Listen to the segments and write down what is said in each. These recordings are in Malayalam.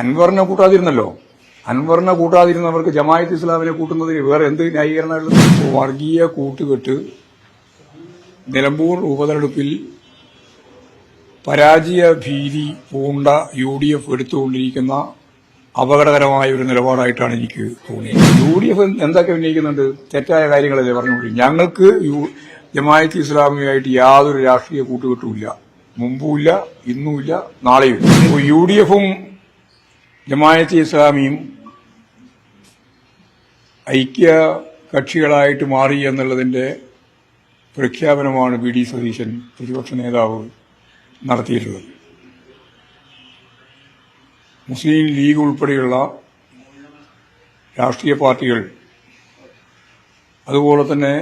അൻവറിനെ കൂട്ടാതിരുന്നല്ലോ. അൻവറിനെ കൂട്ടാതിരുന്നവർക്ക് ജമായത്ത് ഇസ്ലാമിനെ കൂട്ടുന്നതിന് വേറെ എന്ത് ന്യായീകരണമുള്ളത് വർഗീയ കൂട്ടുകെട്ട് നിലമ്പൂർ ഉപതെരഞ്ഞെടുപ്പിൽ പരാജയ ഭീതി പൂണ്ട യു ഡി എഫ് എടുത്തുകൊണ്ടിരിക്കുന്ന അപകടകരമായ ഒരു നിലപാടായിട്ടാണ് എനിക്ക് തോന്നിയത്. യു ഡി എഫ് എന്തൊക്കെ ഉന്നയിക്കുന്നുണ്ട്? തെറ്റായ കാര്യങ്ങളല്ലേ പറഞ്ഞുകൊണ്ടിരിക്കും ഞങ്ങൾക്ക് യു ജമായത്ത് ഇസ്ലാമിയായിട്ട് യാതൊരു രാഷ്ട്രീയ കൂട്ടുകെട്ടുമില്ല മുമ്പുമില്ല ഇന്നുമില്ല നാളെയും യു ഡി എഫും ജമായത്ത് ഇസ്ലാമിയും ഐക്യ കക്ഷികളായിട്ട് മാറി എന്നുള്ളതിന്റെ പ്രഖ്യാപനമാണ് വി ഡി സതീശൻ പ്രതിപക്ഷ നേതാവ് നടത്തിയിട്ടുള്ളത്. മുസ്ലിം ലീഗ് ഉൾപ്പെടെയുള്ള രാഷ്ട്രീയ പാർട്ടികൾ അതുപോലെ തന്നെ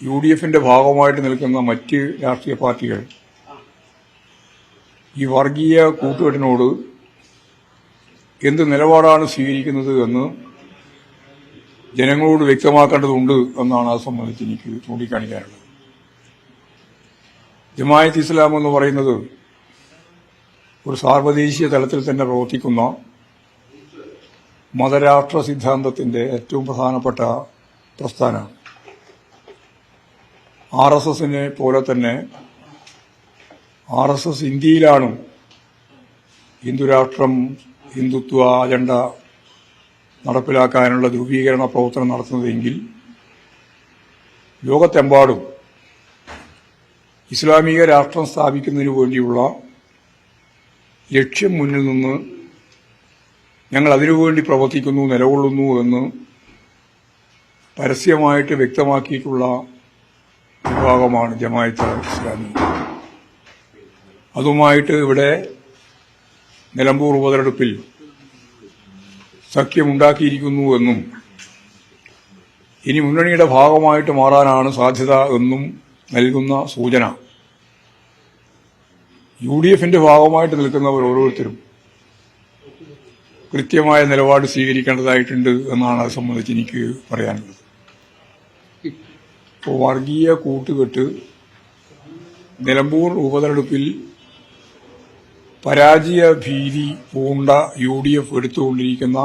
യു ഡി എഫിന്റെ ഭാഗമായിട്ട് നിൽക്കുന്ന മറ്റ് രാഷ്ട്രീയ പാർട്ടികൾ ഈ വർഗീയ കൂട്ടുകെട്ടിനോട് എന്ത് നിലപാടാണ് സ്വീകരിക്കുന്നത് എന്ന് ജനങ്ങളോട് വ്യക്തമാക്കേണ്ടതുണ്ട് എന്നാണ് ആ സംബന്ധിച്ച് എനിക്ക് ചൂണ്ടിക്കാണിക്കാനുള്ളത്. ജമായത്ത് ഇസ്ലാം എന്ന് പറയുന്നത് ഒരു സാർവദേശീയ തലത്തിൽ തന്നെ പ്രവർത്തിക്കുന്ന മതരാഷ്ട്ര സിദ്ധാന്തത്തിന്റെ ഏറ്റവും പ്രധാനപ്പെട്ട പ്രസ്ഥാനമാണ്. ആർ എസ് എസിനെ പോലെ തന്നെ ആർ എസ് എസ് ഇന്ത്യയിലാണ് ഹിന്ദുരാഷ്ട്രം ഹിന്ദുത്വ അജണ്ട നടപ്പിലാക്കാനുള്ള ധ്രുവീകരണ പ്രവർത്തനം നടത്തുന്നതെങ്കിൽ ലോകത്തെമ്പാടും ഇസ്ലാമിക രാഷ്ട്രം സ്ഥാപിക്കുന്നതിനു വേണ്ടിയുള്ള ലക്ഷ്യം മുന്നിൽ നിന്ന് ഞങ്ങൾ അതിനുവേണ്ടി പ്രവർത്തിക്കുന്നു നിലകൊള്ളുന്നു എന്ന് പരസ്യമായിട്ട് വ്യക്തമാക്കിയിട്ടുള്ള വിഭാഗമാണ് ജമായത്ത് ഇസ്ലാമി. അതുമായിട്ട് ഇവിടെ നിലമ്പൂർ ഉപതെരഞ്ഞെടുപ്പിൽ സഖ്യമുണ്ടാക്കിയിരിക്കുന്നു എന്നും ഇനി മുന്നണിയുടെ ഭാഗമായിട്ട് മാറാനാണ് സാധ്യത എന്നും നൽകുന്ന സൂചന. യു ഡി എഫിന്റെ ഭാഗമായിട്ട് നിൽക്കുന്നവർ ഓരോരുത്തരും കൃത്യമായ നിലപാട് സ്വീകരിക്കേണ്ടതായിട്ടുണ്ട് എന്നാണ് അത് സംബന്ധിച്ച് എനിക്ക് പറയാനുള്ളത്. ഇപ്പോൾ വർഗീയ കൂട്ടുകെട്ട് നിലമ്പൂർ ഉപതെരഞ്ഞെടുപ്പിൽ പരാജയ ഭീതി പൂണ്ട യു ഡി എഫ് എടുത്തുകൊണ്ടിരിക്കുന്ന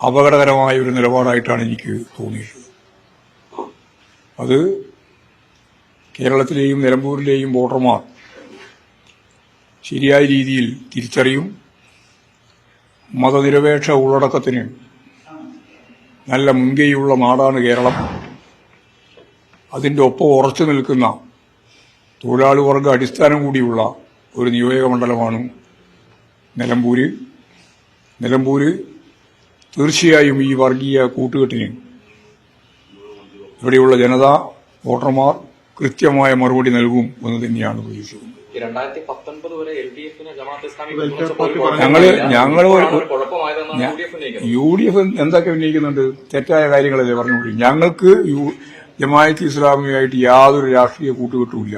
അപകടകരമായ ഒരു നിലപാടായിട്ടാണ് എനിക്ക് തോന്നിയിട്ടുള്ളത്. അത് കേരളത്തിലെയും നിലമ്പൂരിലെയും വോട്ടർമാർ ശരിയായ രീതിയിൽ തിരിച്ചറിയും മതനിരപേക്ഷ ഉള്ളടക്കത്തിന് നല്ല മുൻകൈയുള്ള നാടാണ് കേരളം. അതിന്റെ ഒപ്പം ഉറച്ചു നിൽക്കുന്ന തൊഴിലാളി വർഗ അടിസ്ഥാനം കൂടിയുള്ള ഒരു നിയോജക മണ്ഡലമാണ് നിലമ്പൂര്. നിലമ്പൂര് തീർച്ചയായും ഈ വർഗീയ കൂട്ടുകെട്ടിന് ഇവിടെയുള്ള ജനത വോട്ടർമാർ കൃത്യമായ മറുപടി നൽകും എന്ന് തന്നെയാണ് പ്രതീക്ഷിക്കുന്നത്. ഞങ്ങൾ കുഴപ്പമായതെന്നാണ് യു ഡി എഫ് എന്തൊക്കെ ഉന്നയിക്കുന്നുണ്ട്? തെറ്റായ കാര്യങ്ങളല്ലേ പറഞ്ഞുകൊണ്ടിരിക്കും ഞങ്ങൾക്ക് ജമായത്ത് ഇസ്ലാമിയുമായിട്ട് യാതൊരു രാഷ്ട്രീയ കൂട്ടുകെട്ടുമില്ല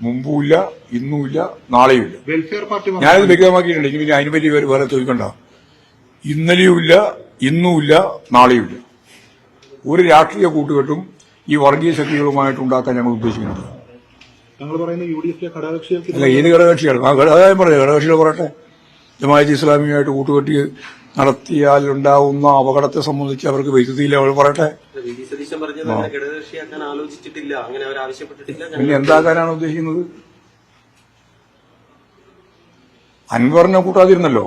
മുമ്പുമില്ല ഇന്നുമില്ല നാളെയുമില്ല. വെൽഫെയർ പാർട്ടി ഞാനത് വ്യക്തമാക്കിയിട്ടുണ്ട്. ഇനി പിന്നെ അതിനെപ്പറ്റി വേറെ വേറെ ചോദിക്കണ്ട. ഇന്നലെയുമില്ല ഇന്നുമില്ല നാളെയുമില്ല. ഒരു രാഷ്ട്രീയ കൂട്ടുകെട്ടും ഈ വർഗീയ ശക്തികളുമായിട്ട് ഉണ്ടാക്കാൻ ഞങ്ങൾ ഉദ്ദേശിക്കുന്നത് ഞങ്ങൾ പറയുന്ന യു ഡി എഫിലെ ഘടകകക്ഷികൾക്ക് അല്ല ഏത് ഘടകകക്ഷിയാണ് ആ ഘട- അതായത് പറയാം ഘടകകക്ഷികൾ പറയട്ടെ. ജമാഅത്ത് ഇസ്ലാമിയുമായിട്ട് കൂട്ടുകെട്ടി നടത്തിയാൽ ഉണ്ടാവുന്ന അപകടത്തെ സംബന്ധിച്ച് അവർക്ക് വൈദ്യുതിയില്ല അവർ പറയട്ടെ. അങ്ങനെ ഘടകകക്ഷിയാക്കാൻ ആലോചിച്ചിട്ടില്ല അങ്ങനെ അവർ ആവശ്യപ്പെട്ടിട്ടില്ല പിന്നെ എന്താക്കാനാണ് ഉദ്ദേശിക്കുന്നത്? അൻവറിനെ കൂട്ടാതിരുന്നല്ലോ.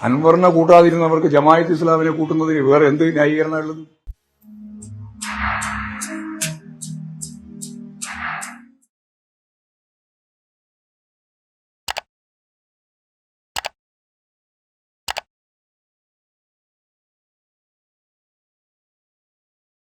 അൻവറിനെ കൂട്ടാതിരുന്നവർക്ക് ജമായത്ത് ഇസ്ലാമിനെ കൂട്ടുന്നതിന് വേറെ എന്ത് ന്യായീകരണമുള്ളത്